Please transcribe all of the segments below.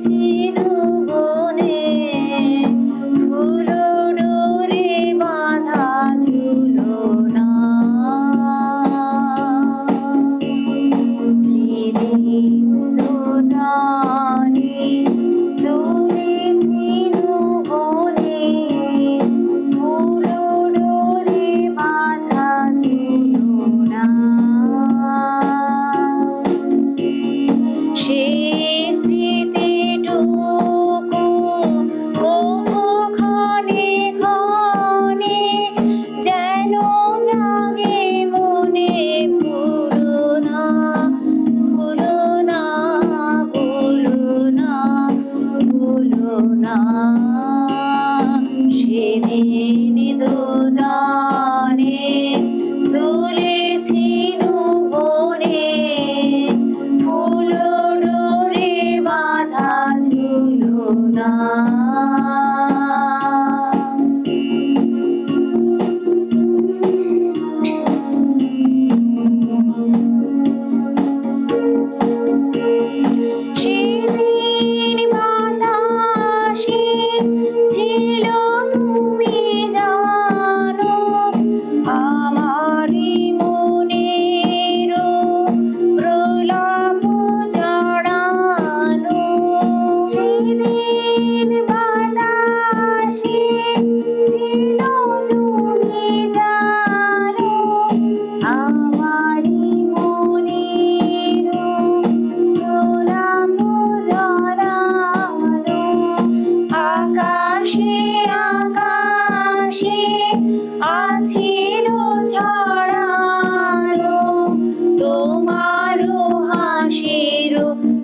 চেয়েছি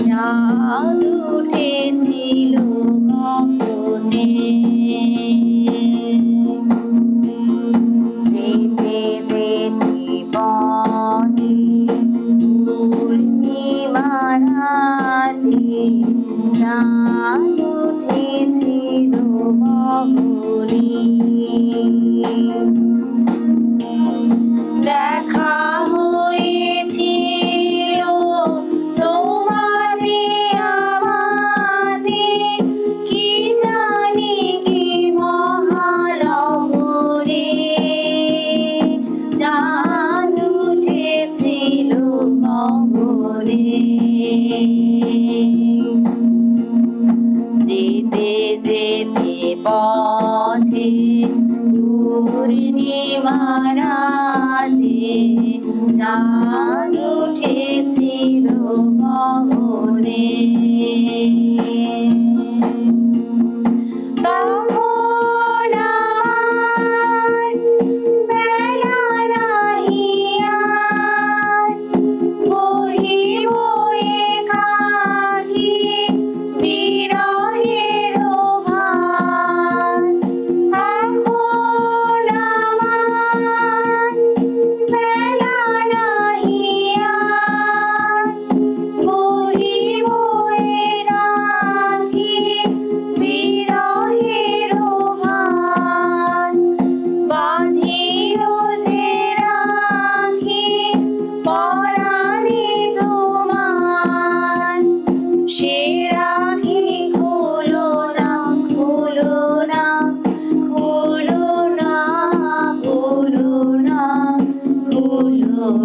চাঁদ উঠেছিল কপনে। যেতে যেতে পথে পূর্ণিমারাতে চাঁদ উঠেছিল কপনে। দেখা পথে পূর্ণিমারাতে চাঁদ উঠেছিল গগনে।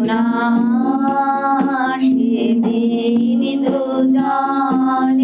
না সেদিন তো জানে